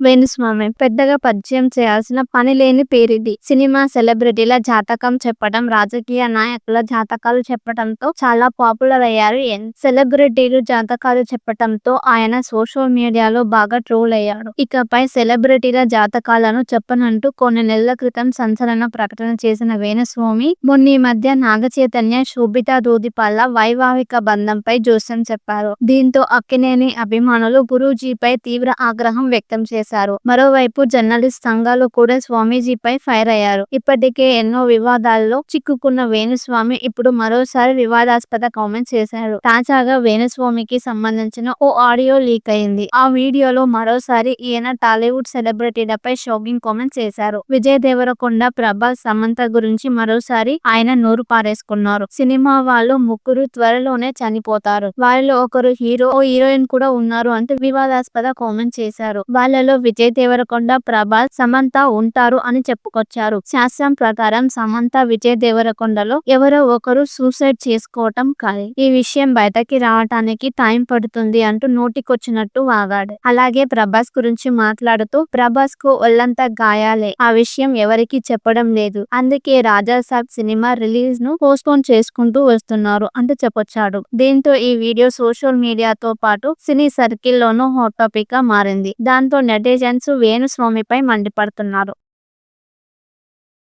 వేణుస్వామి పెద్దగా పరిచయం చేయాల్సిన పని లేని పేరిది. సినిమా సెలబ్రిటీల జాతకం చెప్పడం రాజకీయ నాయకుల జాతకాలు చెప్పడంతో చాలా పాపులర్ అయ్యారు ఎన్. సెలబ్రిటీలు జాతకాలు చెప్పడంతో ఆయన సోషల్ మీడియాలో బాగా ట్రోల్ అయ్యాడు. ఇకపై సెలబ్రిటీల జాతకాలను చెప్పనంటూ కొన్ని నెలల క్రితం సంచలన ప్రకటన చేసిన వేణుస్వామి మొన్న ఈ మధ్య నాగ చైతన్య శోభిత దూదిపాల్ల వైవాహిక బంధంపై జోస్యం చెప్పారు. దీంతో అక్కినేని అభిమానులు గురూజీపై తీవ్ర ఆగ్రహం వ్యక్తం చేశారు. మరోవైపు జర్నలిస్ట్ సంఘాలు కూడా స్వామీజీపై ఫైర్ అయ్యారు. ఇప్పటికే ఎన్నో వివాదాల్లో చిక్కుకున్న వేణుస్వామి ఇప్పుడు మరోసారి వివాదాస్పద కామెంట్స్ చేశారు. తాజాగా వేణుస్వామికి సంబంధించిన ఓ ఆడియో లీక్ అయింది. ఆ వీడియోలో మరోసారి ఈయన టాలీవుడ్ సెలబ్రిటీలపై షాకింగ్ కామెంట్స్ చేశారు. విజయ్ దేవరకొండ ప్రభాస్ సమంత గురించి మరోసారి ఆయన నోరు పారేసుకున్నారు. సినిమా వాళ్ళు ముగ్గురు త్వరలోనే చనిపోతారు. వారిలో ఒకరు హీరో ఓ హీరోయిన్ కూడా ఉన్నారు అంటూ వివాదాస్పద కామెంట్ చేశారు. వాళ్ళలో విజయ్ దేవరకొండ ప్రభాస్ సమంత ఉంటారు అని చెప్పుకొచ్చారు. శాస్త్రం ప్రకారం సమంత విజయ్ దేవరకొండలో ఎవరో ఒకరు సూసైడ్ చేసుకోవటం కాదు. ఈ విషయం బయటకి రావటానికి టైం పడుతుంది అంటూ నోటికొచ్చినట్టు వాగాడు. అలాగే ప్రభాస్ గురించి మాట్లాడుతూ ప్రభాస్కు ఒళ్ళంతా గాయాలే ఆ విషయం ఎవరికీ చెప్పడం లేదు. అందుకే రాజా సాబ్ సినిమా రిలీజ్ను పోస్ట్పోన్ చేసుకుంటూ వస్తున్నారు అంటూ చెప్పొచ్చాడు. దీంతో ఈ వీడియో సోషల్ మీడియాతో పాటు సినీ సర్కిల్ లోనూ హాట్ టాపిక్గా మారింది. దాంతో నెటిజన్స్ వేణుస్వామిపై మండిపడుతున్నారు.